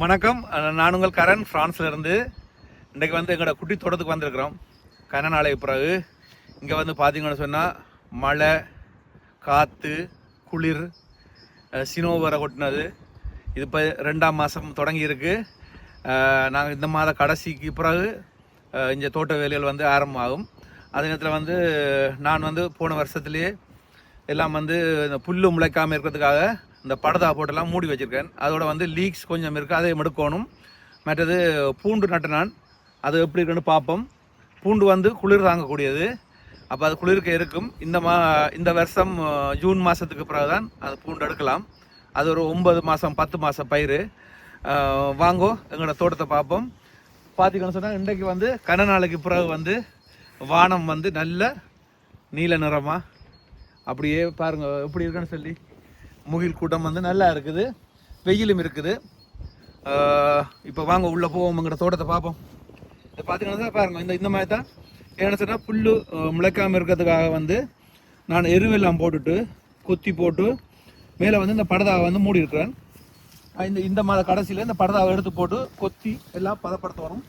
வணக்கம். நான் உங்கள் கரண் ஃப்ரான்ஸ்லேருந்து இன்றைக்கு வந்து எங்களோட குட்டி தோட்டத்துக்கு வந்திருக்கிறோம். கன பிறகு. இங்கே வந்து பார்த்தீங்கன்னு சொன்னால் மழை காற்று குளிர் சினோ வர கொட்டினது. இது இப்போ ரெண்டாம் மாதம் தொடங்கியிருக்கு நாங்கள் இந்த மாத கடைசிக்கு பிறகு இந்த தோட்ட வேலைகள் வந்து ஆரம்பமாகும். அதே நேரத்தில் வந்து நான் வந்து போன வருஷத்துலேயே எல்லாம் வந்து இந்த புல்லு முளைக்காமல் இருக்கிறதுக்காக இந்த படதா போட்டெல்லாம் மூடி வச்சுருக்கேன். அதோட வந்து லீக்ஸ் கொஞ்சம் இருக்குது அதை எடுக்கணும். மற்றது பூண்டு நட்டு நான் அது எப்படி இருக்குன்னு பார்ப்போம். பூண்டு வந்து குளிர் தாங்கக்கூடியது. அப்போ அது குளிர்க்க இருக்கும். இந்த மா இந்த வருஷம் ஜூன் மாதத்துக்கு பிறகு தான் அது பூண்டு எடுக்கலாம். அது ஒரு ஒன்பது மாதம் பத்து மாதம் பயிர் வாங்கோ எங்களோட தோட்டத்தை பார்ப்போம். பார்த்தீங்கன்னு சொன்னால் இன்றைக்கு வந்து கன நாளைக்கு பிறகு வந்து வானம் வந்து நல்ல நீல நிறமாக அப்படியே பாருங்கள் எப்படி இருக்குன்னு சொல்லி. முகில் கூட்டம் வந்து நல்லா இருக்குது. வெயிலும் இருக்குது. இப்போ வாங்க உள்ளே போவோம் எங்கட தோட்டத்தை பார்ப்போம். இதை பார்த்தீங்கன்னா பாருங்க இந்த இந்த மாதிரி தான். என்ன சொன்னால் புல் முளைக்காமல் இருக்கிறதுக்காக வந்து நான் எருவெல்லாம் போட்டுட்டு கொத்தி போட்டு மேலே வந்து இந்த படதாவை வந்து மூடி இருக்கிறேன் இந்த இந்த மாத கடைசியில் இந்த படதாவை எடுத்து போட்டு கொத்தி எல்லாம் பதப்படுத்த வரும்.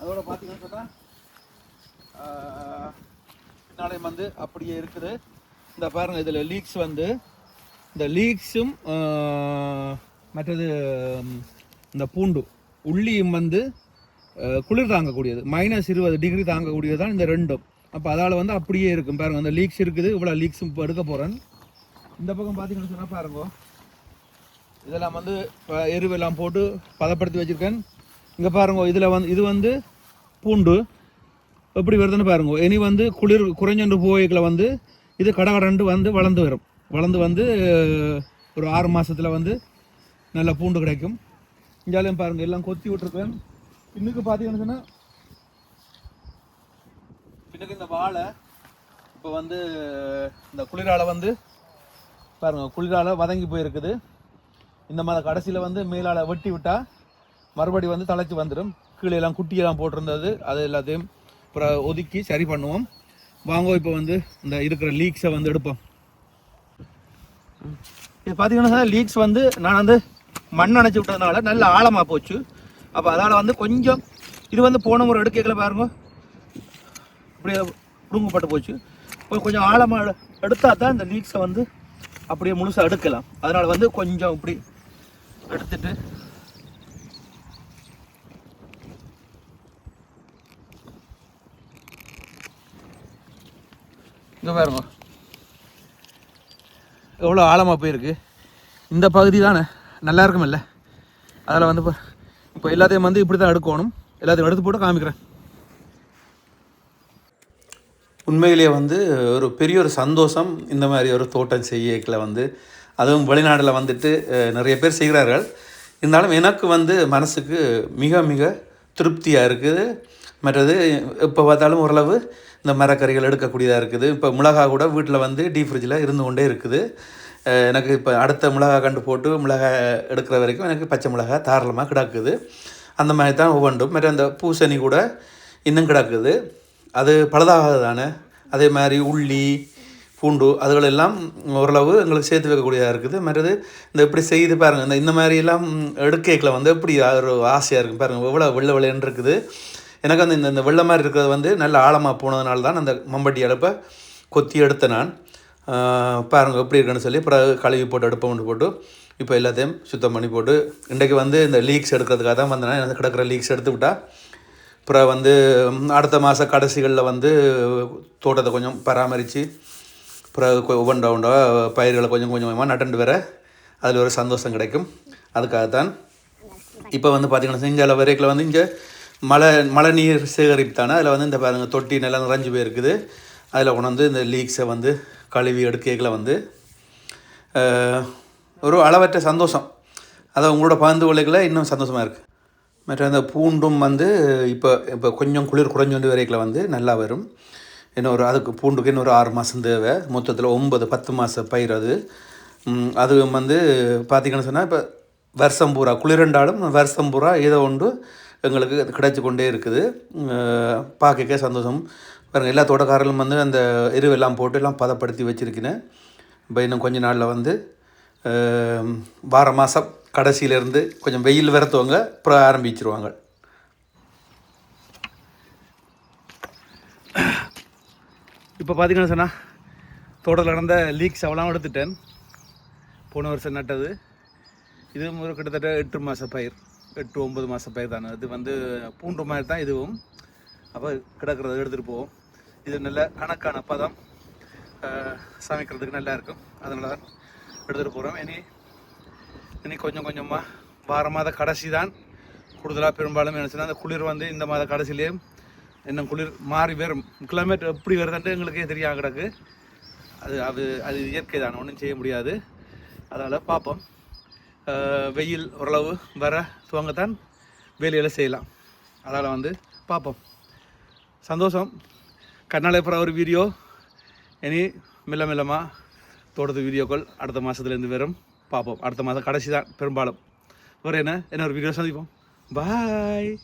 அதோட பார்த்தீங்கன்னா சொன்னால் பின்னாலையும் வந்து அப்படியே இருக்குது. இந்த பாருங்க இதில் லீக்ஸ் வந்து இந்த லீக்ஸும் மற்றது இந்த பூண்டு உள்ளியும் வந்து குளிர் தாங்கக்கூடியது. மைனஸ் இருபது டிகிரி தாங்கக்கூடியது தான் இந்த ரெண்டும். அப்போ அதால் வந்து அப்படியே இருக்கும். பாருங்க இந்த லீக்ஸ் இருக்குது. இவ்வளோ லீக்ஸும் இப்போ எடுக்க போகிறேன் இந்த பக்கம் பார்த்தீங்கன்னு சொன்னால் பாருங்க. இதெல்லாம் வந்து இப்போ எருவெல்லாம் போட்டு பதப்படுத்தி வச்சுருக்கேன். இங்கே பாருங்க இதில் வந்து இது வந்து பூண்டு. எப்படி வருதுன்னு பாருங்க. இனி வந்து குளிர் குறைஞ்சொன்று போய்களை வந்து இது கடகடண்டு வந்து வளர்ந்து வரும். வளர்ந்து வந்து ஒரு ஆறு மாதத்தில் வந்து நல்ல பூண்டு கிடைக்கும். இங்காலையும் பாருங்கள் எல்லாம் கொத்தி விட்டுருக்கேன். இன்னுக்கு பார்த்தீங்கன்னு சொன்னால் பின்னுக்கு இந்த வாழை இப்போ வந்து இந்த குளிரால் வந்து பாருங்க குளிரால் வதங்கி போயிருக்குது. இந்த மாதிரி கடைசியில் வந்து மேலால் வெட்டி விட்டால் மறுபடி வந்து தலைச்சி வந்துடும் கீழே எல்லாம் குட்டியெல்லாம் போட்டிருந்தது. அது எல்லாத்தையும் அப்புறம் ஒதுக்கி சரி பண்ணுவோம். வாங்கோ இப்போ வந்து இந்த இருக்கிற லீக்ஸை வந்து எடுப்போம். இது பார்த்தீங்கன்னா லீக்ஸ் வந்து நான் வந்து மண் அணைச்சி விட்டதுனால நல்ல ஆழமாக போச்சு. அப்போ அதால் வந்து கொஞ்சம் இது வந்து போன முறை எடுக்கல பாருங்க. அப்படியே புடுங்கப்பட்டு போச்சு. இப்போ கொஞ்சம் ஆழமாக எடுத்தால் தான் இந்த லீக்ஸை வந்து அப்படியே முழுசாக எடுக்கலாம். அதனால் வந்து கொஞ்சம் இப்படி எடுத்துட்டு இங்கே பாருங்க. எவ்வளோ ஆழமாக போயிருக்கு? இந்த பகுதி தானே? நல்லா இருக்குமில்ல? அதில் வந்து இப்போ இப்போ எல்லாத்தையும் வந்து இப்படி தான் எடுக்கணும். எல்லாத்தையும் எடுத்து போட்டு காமிக்கிறேன். உண்மையிலேயே வந்து ஒரு பெரிய ஒரு சந்தோஷம் இந்த மாதிரி ஒரு தோட்டம் செய்யக்கல வந்து. அதுவும் வெளிநாட்டில் வந்துட்டு நிறைய பேர் செய்கிறார்கள். இருந்தாலும் எனக்கு வந்து மனசுக்கு மிக மிக திருப்தியாக இருக்குது. மற்றது எப்போ பார்த்தாலும் ஓரளவு இந்த மரக்கறிகள் எடுக்கக்கூடியதாக இருக்குது. இப்போ மிளகா கூட வீட்டில் வந்து டீப் ஃப்ரிட்ஜில் இருந்து கொண்டே இருக்குது. எனக்கு இப்போ அடுத்த மிளகா கண்டு போட்டு மிளகா எடுக்கிற வரைக்கும் எனக்கு பச்சை மிளகா தாராளமாக கிடக்குது. அந்த மாதிரி தான் ஒவ்வொன்றும் மற்ற அந்த பூசணி கூட இன்னும் கிடக்குது. அது பழுதாகாது தானே. அதே மாதிரி உள்ளி பூண்டு அதுகளெல்லாம் ஓரளவு எங்களுக்கு சேர்த்து வைக்கக்கூடியதாக இருக்குது. மற்றது இந்த இப்படி செய்து பாருங்கள் இந்த இந்த மாதிரிலாம் எல்லாம் எடுக்கைக்கில் வந்து எப்படி ஒரு ஆசையாக இருக்கும் பாருங்கள் எவ்வளோ வெள்ளை வெள்ளைன்னு இருக்குது. எனக்கு அந்த இந்த இந்த வெள்ளை மாதிரி இருக்கிறது வந்து நல்ல ஆழமாக போனதுனால தான் அந்த மம்பட்டி அடுப்பை கொத்தி எடுத்தேன் நான். பாருங்கள் எப்படி இருக்குன்னு சொல்லி. பிறகு கழுவி போட்டு அடுப்பை கொண்டு போட்டு இப்போ எல்லாத்தையும் சுத்தம் பண்ணி போட்டு இன்றைக்கு வந்து இந்த லீக்ஸ் எடுக்கிறதுக்காக தான் வந்தேன். எனக்கு கிடக்கிற லீக்ஸ் எடுத்து விட்டால் அப்புறம் வந்து அடுத்த மாத கடைசிகளில் வந்து தோட்டத்தை கொஞ்சம் பராமரித்து அப்புறம் ஒவ்வொன்றா ஒன்றா பயிர்களை கொஞ்சம் கொஞ்சமாக நட்டுண்டு வர அதில் ஒரு சந்தோஷம் கிடைக்கும். அதுக்காகத்தான். இப்போ வந்து பார்த்திங்கன்னா இங்கே வரைக்கில் வந்து இங்கே மழை மழை நீர் சேகரிப்புத்தானே அதில் வந்து இந்த பாருங்க தொட்டி நல்லா நிறைஞ்சு போயிருக்குது. அதில் கொண்டு இந்த லீக்ஸை வந்து கழுவி எடுக்கைகளை வந்து ஒரு அளவற்ற சந்தோஷம். அதை உங்களோட பகிர்ந்து கொள்ளைகளை இன்னும் சந்தோஷமாக இருக்குது மற்ற அந்த பூண்டும் வந்து இப்போ இப்போ கொஞ்சம் குளிர் குறைஞ்சோண்டு வரைக்கில் வந்து நல்லா வரும். இன்னொரு அதுக்கு பூண்டுக்கு இன்னொரு ஆறு மாதம் தேவை. மொத்தத்தில் ஒன்பது பத்து மாதம் பயிர் அது அதுவும் அது வந்து பார்த்திங்கன்னு சொன்னால் இப்போ வருஷம் பூரா குளிரண்டாலும் வருஷம் பூரா ஏதோ ஒன்று எங்களுக்கு அது கிடைச்சி கொண்டே இருக்குது பார்க்கக்கே சந்தோஷம். பாருங்கள் எல்லா தோட்டக்காரர்களும் வந்து அந்த எருவெல்லாம் போட்டு எல்லாம் பதப்படுத்தி வச்சுருக்கினேன் இப்போ இன்னும் கொஞ்ச நாளில் வந்து வார மாதம் கடைசியிலேருந்து கொஞ்சம் வெயில் வரத்தவங்க அப்புறம் ஆரம்பிச்சிருவாங்க. இப்போ பார்த்தீங்கன்னா சொன்னா தோட்டத்தில் நடந்த லீக்ஸ் அவ்வளோ எடுத்துட்டேன். போன வருஷம் நட்டது. இதுவும் ஒரு கிட்டத்தட்ட எட்டு மாத பயிர். எட்டு ஒன்பது மாத பயிர் தானே இது வந்து பூண்டு மாதிரி தான் இதுவும். அப்போ கிடக்கிறத எடுத்துகிட்டு போவோம். இது நல்ல கணக்கான பதம். சமைக்கிறதுக்கு நல்லா இருக்கும். அதனால தான் எடுத்துகிட்டு போகிறோம் இனி இனி கொஞ்சம் கொஞ்சமாக வார மாத கடைசி தான். கூடுதலாக பெரும்பாலும் நினச்சினா அந்த குளிர் வந்து இந்த மாத கடைசியிலே இன்னும் குளிர் மாறி வரும். கிளைமேட் எப்படி வருதுன்ட்டு எங்களுக்கே தெரியாது கிடக்கு. அது அது அது இயற்கை தான் ஒன்றும் செய்ய முடியாது. அதனால் பார்ப்போம். வெயில் ஓரளவு வர துவங்கத்தான் வேலையில் செய்யலாம். அதனால் வந்து பார்ப்போம். சந்தோஷம். கண்ணாலே போகிற ஒரு வீடியோ இனி மெல்ல மெல்லமாக தோட்டத்து வீடியோக்கள் அடுத்த மாதத்துலேருந்து வரும். பார்ப்போம். அடுத்த மாதம் கடைசி தான் பெரும்பாலும். வேறு என்ன? என்ன ஒரு வீடியோ சந்திப்போம். பாய்